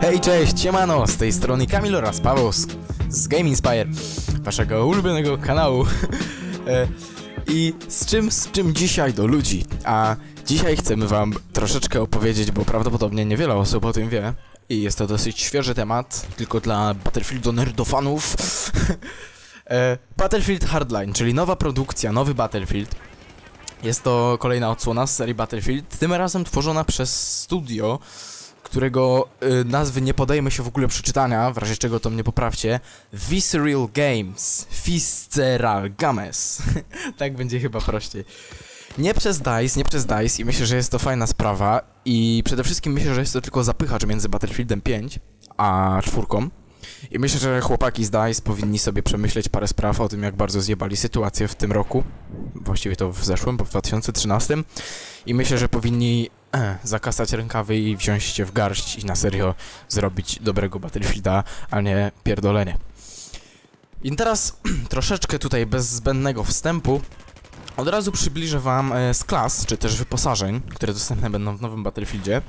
Hej, cześć, siemano, z tej strony Kamil oraz Paweł z, z Game Inspire, waszego ulubionego kanału. E, I z czym, z czym dzisiaj do ludzi? A dzisiaj chcemy wam troszeczkę opowiedzieć, bo prawdopodobnie niewiele osób o tym wie. I jest to dosyć świeży temat, tylko dla Battlefieldu nerdofanów. e, Battlefield Hardline, czyli nowa produkcja, nowy Battlefield. Jest to kolejna odsłona z serii Battlefield, tym razem tworzona przez studio, którego y, nazwy nie podejmę się w ogóle przeczytania, w razie czego to mnie poprawcie. Visceral Games. Visceral Games. tak będzie chyba prościej. Nie przez DICE, nie przez DICE i myślę, że jest to fajna sprawa i przede wszystkim myślę, że jest to tylko zapychacz między Battlefieldem 5 a czwórką. I myślę, że chłopaki z DICE powinni sobie przemyśleć parę spraw o tym, jak bardzo zjebali sytuację w tym roku. Właściwie to w zeszłym, bo w 2013. I myślę, że powinni eh, zakasać rękawy i wziąć się w garść i na serio zrobić dobrego Battlefielda, a nie pierdolenie. I teraz troszeczkę tutaj bez zbędnego wstępu od razu przybliżę wam e, z klas, czy też wyposażeń, które dostępne będą w nowym Battlefieldzie.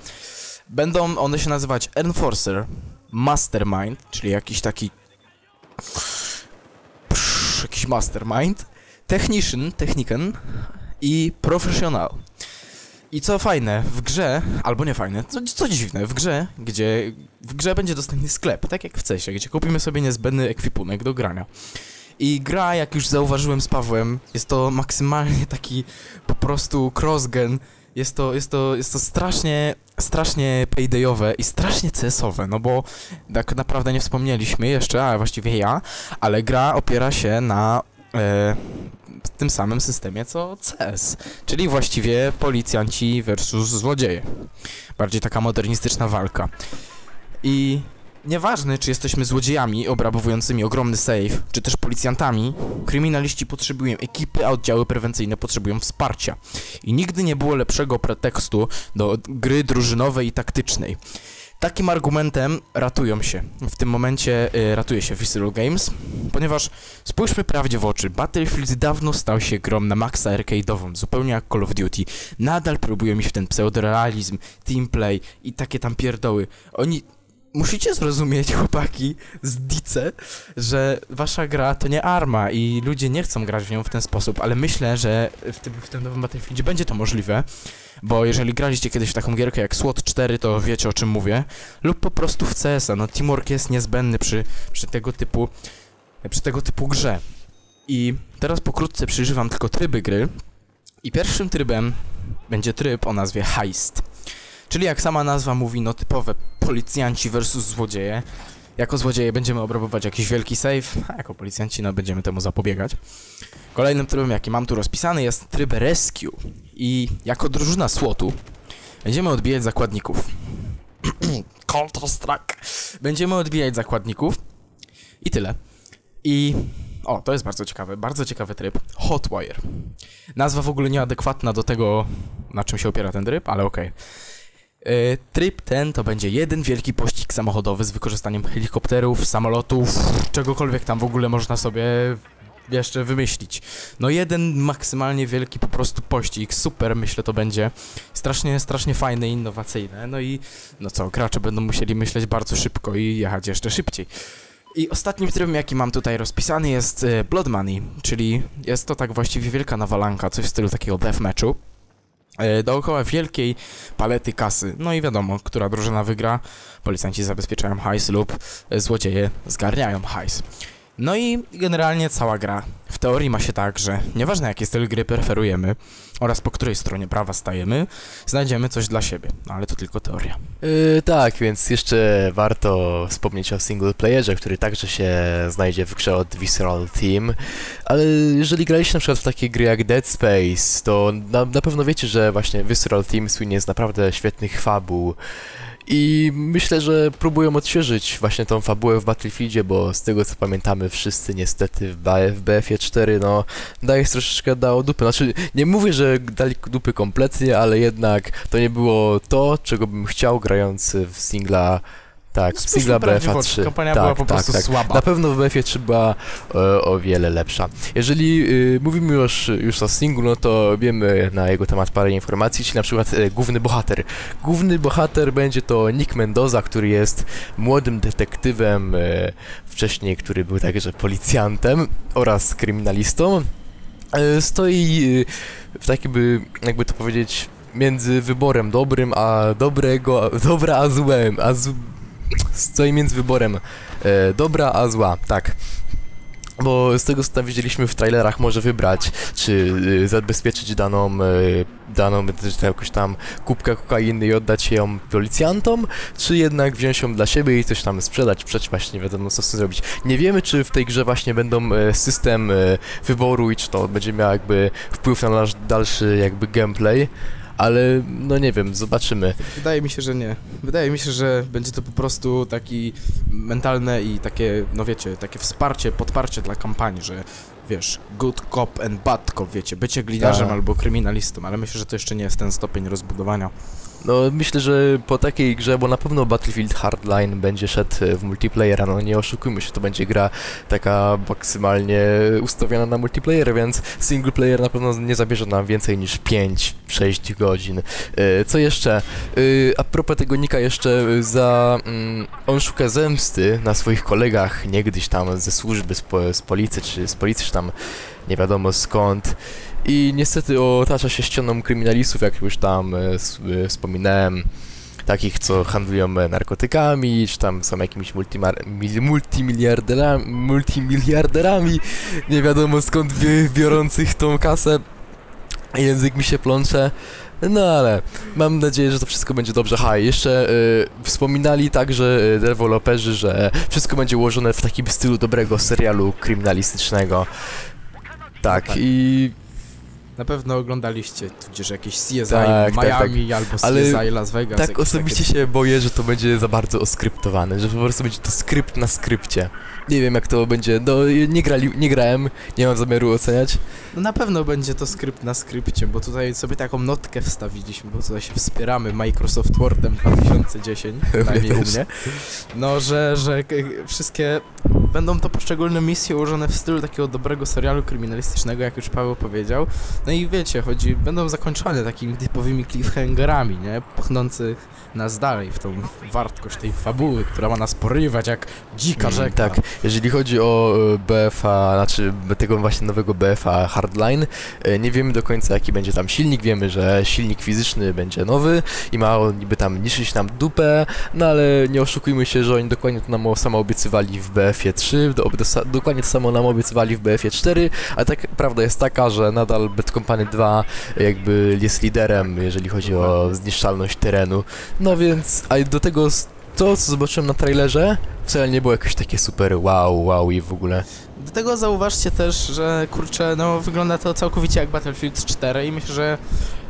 Będą one się nazywać Enforcer, Mastermind, czyli jakiś taki... Psz, jakiś Mastermind, Technician, Technican i Professional. I co fajne, w grze, albo nie fajne, co, co dziwne, w grze, gdzie w grze będzie dostępny sklep, tak jak w CESie, gdzie kupimy sobie niezbędny ekwipunek do grania. I gra, jak już zauważyłem z Pawłem, jest to maksymalnie taki po prostu crossgen. Jest to, jest to, jest to strasznie, strasznie paydayowe i strasznie CS-owe, no bo tak naprawdę nie wspomnieliśmy jeszcze, a właściwie ja, ale gra opiera się na e, tym samym systemie co CS, czyli właściwie policjanci versus złodzieje. Bardziej taka modernistyczna walka. I Nieważne, czy jesteśmy złodziejami obrabowującymi ogromny safe, czy też policjantami, kryminaliści potrzebują ekipy, a oddziały prewencyjne potrzebują wsparcia. I nigdy nie było lepszego pretekstu do gry drużynowej i taktycznej. Takim argumentem ratują się. W tym momencie y, ratuje się Visceral Games, ponieważ spójrzmy prawdzie w oczy. Battlefield dawno stał się grom na maksa arcade'ową, zupełnie jak Call of Duty. Nadal próbują iść w ten pseudorealizm, teamplay i takie tam pierdoły. Oni musicie zrozumieć, chłopaki z Dice, że wasza gra to nie arma i ludzie nie chcą grać w nią w ten sposób, ale myślę, że w tym, w tym nowym Battlefieldzie będzie to możliwe, bo jeżeli graliście kiedyś w taką gierkę jak SWAT 4, to wiecie o czym mówię, lub po prostu w CS-a, no teamwork jest niezbędny przy, przy tego typu przy tego typu grze. I teraz pokrótce przyjrzę tylko tryby gry i pierwszym trybem będzie tryb o nazwie Heist. Czyli jak sama nazwa mówi, no typowe policjanci versus złodzieje. Jako złodzieje będziemy obrabować jakiś wielki safe, a jako policjanci no będziemy temu zapobiegać. Kolejnym trybem, jaki mam tu rozpisany, jest tryb Rescue. I jako drużyna SWAT-u będziemy odbijać zakładników. Counter-Strike. Będziemy odbijać zakładników. I tyle. I... O, to jest bardzo ciekawe, bardzo ciekawy tryb. Hotwire. Nazwa w ogóle nieadekwatna do tego, na czym się opiera ten tryb, ale okej. Okay. E, tryb ten to będzie jeden wielki pościg samochodowy z wykorzystaniem helikopterów, samolotów, czegokolwiek tam w ogóle można sobie jeszcze wymyślić. No jeden maksymalnie wielki po prostu pościg, super myślę to będzie. Strasznie, strasznie fajne innowacyjne. No i no co, gracze będą musieli myśleć bardzo szybko i jechać jeszcze szybciej. I ostatnim trybem, jaki mam tutaj rozpisany jest e, Blood Money, czyli jest to tak właściwie wielka nawalanka, coś w stylu takiego deathmatchu. E, dookoła wielkiej palety kasy. No i wiadomo, która drużyna wygra. Policjanci zabezpieczają hajs lub złodzieje zgarniają hajs. No i generalnie cała gra. W teorii ma się tak, że nieważne jaki styl gry preferujemy oraz po której stronie prawa stajemy, znajdziemy coś dla siebie. No ale to tylko teoria. Yy, tak, więc jeszcze warto wspomnieć o single playerze, który także się znajdzie w grze od Visceral Team. Ale jeżeli graliście na przykład w takie gry jak Dead Space, to na, na pewno wiecie, że właśnie Visceral Team słynie z naprawdę świetnych fabuł. I myślę, że próbują odświeżyć właśnie tą fabułę w Battlefieldzie, bo z tego co pamiętamy wszyscy niestety w, BF-ie 4, no DICE troszeczkę dało dupy. Znaczy, nie mówię, że dali dupy kompletnie, ale jednak to nie było to, czego bym chciał grając w singla Tak, prawdzie w BFA oczy, 3. Kampania tak, była po tak, prostu tak. słaba. Na pewno w BF-ie 3 była e, o wiele lepsza. Jeżeli y, mówimy już, już o singlu, no to wiemy na jego temat parę informacji, czyli na przykład e, główny bohater. Główny bohater będzie to Nick Mendoza, który jest młodym detektywem, e, wcześniej, który był także policjantem oraz kryminalistą. Stoi w takim, by, jakby to powiedzieć, między wyborem dobrym a dobrego, dobra a złem, a z, stoi między wyborem e, dobra a zła, tak. Bo z tego co tam widzieliśmy w trailerach może wybrać, czy y, zabezpieczyć daną, y, daną jakoś tam kubkę kokainy i oddać ją policjantom, czy jednak wziąć ją dla siebie i coś tam sprzedać, przećpać, nie wiadomo co z tym zrobić. Nie wiemy, czy w tej grze właśnie będą e, system e, wyboru i czy to będzie miało jakby wpływ na nasz dalszy jakby gameplay, ale no nie wiem, zobaczymy. Wydaje mi się, że nie. Wydaje mi się, że będzie to po prostu taki mentalne i takie, no wiecie, takie wsparcie, podparcie dla kampanii, że wiesz, good cop and bad cop, wiecie, bycie gliniarzem Tak. albo kryminalistą, ale myślę, że to jeszcze nie jest ten stopień rozbudowania. No myślę, że po takiej grze, bo na pewno Battlefield Hardline będzie szedł e, w multiplayera, no nie oszukujmy się, to będzie gra taka maksymalnie ustawiona na multiplayer, więc single player na pewno nie zabierze nam więcej niż 5-6 godzin. E, Co jeszcze? E, A propos tego Nika jeszcze za... mm, On szuka zemsty na swoich kolegach, niegdyś tam ze służby, z, z policji, czy z policji, czy tam nie wiadomo skąd. I niestety otacza się ścianą kryminalistów, jak już tam e, e, wspominałem, takich, co handlują e, narkotykami, czy tam są jakimiś multimiliarderami, multimiliarderami, nie wiadomo skąd bi- biorących tą kasę. Język mi się plącze. No ale mam nadzieję, że to wszystko będzie dobrze. Ha, jeszcze e, wspominali także e, deweloperzy, że wszystko będzie ułożone w takim stylu dobrego serialu kryminalistycznego. Tak. i Na pewno oglądaliście, tudzież jakieś CSI Tak, tak, Miami albo CSI Ale Las Vegas. tak osobiście takie... się boję, że to będzie za bardzo oskryptowane, że po prostu będzie to skrypt na skrypcie. Nie wiem jak to będzie, no nie, grali, nie grałem, nie mam zamiaru oceniać. No na pewno będzie to skrypt na skrypcie, bo tutaj sobie taką notkę wstawiliśmy, bo tutaj się wspieramy Microsoft Wordem 2010, przynajmniej u mnie. No, że, że wszystkie będą to poszczególne misje ułożone w stylu takiego dobrego serialu kryminalistycznego, jak już Paweł powiedział. No i wiecie, chodzi, będą zakończone takimi typowymi cliffhangerami, nie? Pchnących nas dalej w tą wartość tej fabuły, która ma nas porywać jak dzika Mm, rzeka. Tak, jeżeli chodzi o e, BFA, znaczy tego właśnie nowego BFA Hardline, e, nie wiemy do końca jaki będzie tam silnik, wiemy, że silnik fizyczny będzie nowy i ma on niby tam niszczyć nam dupę, no ale nie oszukujmy się, że oni dokładnie to nam samo obiecywali w BF-ie 3, do, do, dokładnie to samo nam obiecywali w BF-ie 4, a tak prawda jest taka, że nadal Bad Company 2 jakby jest liderem, jeżeli chodzi o zniszczalność terenu, no więc, a do tego to, co zobaczyłem na trailerze, wcale nie było jakieś takie super wow, wow i w ogóle. Do tego zauważcie też, że kurczę, no wygląda to całkowicie jak Battlefield 4 i myślę, że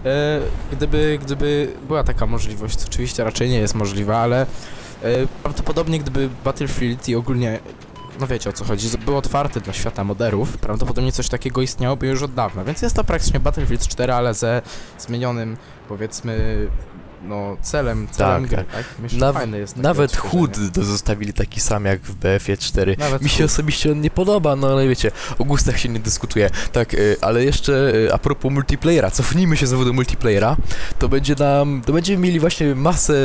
e, gdyby, gdyby była taka możliwość, co oczywiście raczej nie jest możliwa, ale e, prawdopodobnie gdyby Battlefield i ogólnie, no wiecie o co chodzi, był otwarty dla świata moderów, prawdopodobnie coś takiego istniałoby już od dawna, więc jest to praktycznie Battlefield 4, ale ze zmienionym, powiedzmy, no celem, celem Tak, gry, tak. tak? Myślę, Naw- Nawet. HUD zostawili taki sam jak w BF-ie 4. Nawet Mi się HUD. osobiście on nie podoba, no ale wiecie, o gustach się nie dyskutuje. Tak, y, ale jeszcze y, a propos multiplayera, cofnijmy się znowu do multiplayera, to będzie nam, to będziemy mieli właśnie masę,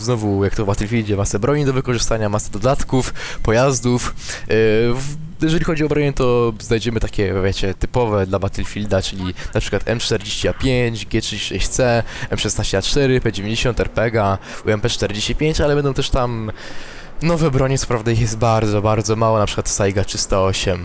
znowu jak to w Battlefieldzie, masę broni do wykorzystania, masę dodatków, pojazdów. Y, w, jeżeli chodzi o bronię, to znajdziemy takie, wiecie, typowe dla Battlefielda, czyli na przykład M40A5, G36C, M16A4, P90, RPG, UMP45, ale będą też tam nowe bronie, co prawda ich jest bardzo, bardzo mało, na przykład Saiga 308.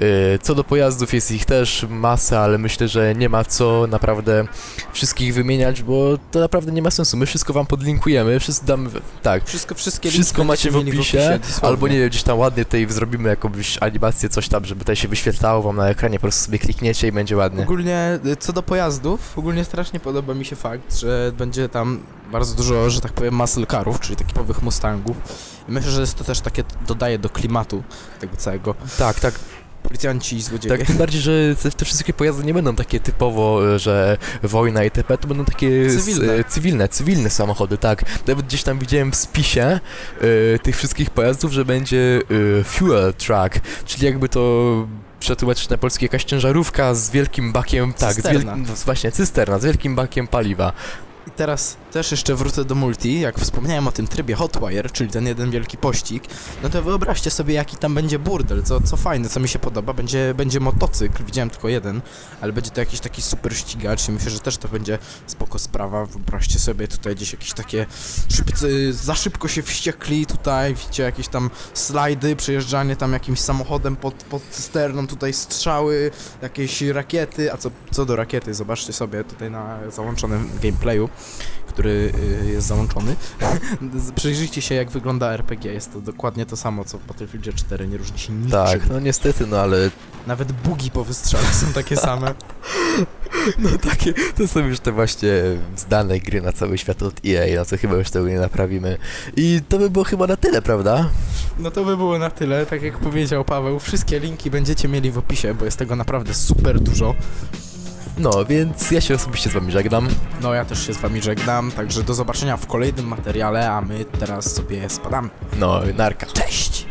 Yy, co do pojazdów jest ich też masa, ale myślę, że nie ma co naprawdę wszystkich wymieniać, bo to naprawdę nie ma sensu. My wszystko wam podlinkujemy, wszystko damy, tak, Wszystko, wszystkie wszystko macie w będziecie mieli opisie, albo nie wiem, gdzieś tam ładnie tutaj zrobimy jakąś animację, coś tam, żeby tutaj się wyświetlało wam na ekranie, po prostu sobie klikniecie i będzie ładnie. Ogólnie y, co do pojazdów, ogólnie strasznie podoba mi się fakt, że będzie tam bardzo dużo, że tak powiem, muscle carów, czyli takich typowych Mustangów. I myślę, że jest to też takie dodaje do klimatu tego całego. Tak, tak. policjanci i złodzieje. Tak, tym bardziej, że te, wszystkie pojazdy nie będą takie typowo, e, że wojna itp., to będą takie Cywilne. e, cywilne, cywilne samochody, tak. Nawet gdzieś tam widziałem w spisie e, tych wszystkich pojazdów, że będzie e, fuel truck, czyli jakby to przetłumaczyć na polski jakaś ciężarówka z wielkim bakiem, tak, z Cysterna. wielkim, właśnie cysterna, z wielkim bakiem paliwa. I teraz też jeszcze wrócę do multi, jak wspomniałem o tym trybie Hotwire, czyli ten jeden wielki pościg, no to wyobraźcie sobie jaki tam będzie burdel, co, co fajne, co mi się podoba, będzie, będzie motocykl, widziałem tylko jeden, ale będzie to jakiś taki super ścigacz i myślę, że też to będzie spoko sprawa, wyobraźcie sobie tutaj gdzieś jakieś takie szybcy, za szybko się wściekli tutaj, widzicie jakieś tam slajdy, przejeżdżanie tam jakimś samochodem pod, pod cysterną, tutaj strzały, jakieś rakiety, a co, co do rakiety, zobaczcie sobie tutaj na załączonym gameplayu, który y, jest załączony. Przyjrzyjcie się jak wygląda RPG, jest to dokładnie to samo co w Battlefieldzie 4, nie różni się niczym. Tak, no niestety, no ale Nawet bugi po wystrzale są takie same. no takie, to są już te właśnie zdane gry na cały świat od EA, no to chyba już tego nie naprawimy. I to by było chyba na tyle, prawda? No to by było na tyle, tak jak powiedział Paweł, wszystkie linki będziecie mieli w opisie, bo jest tego naprawdę super dużo. No, więc ja się osobiście z wami żegnam. No ja też się z wami żegnam, także do zobaczenia w kolejnym materiale, a my teraz sobie spadamy. No, narka. Cześć!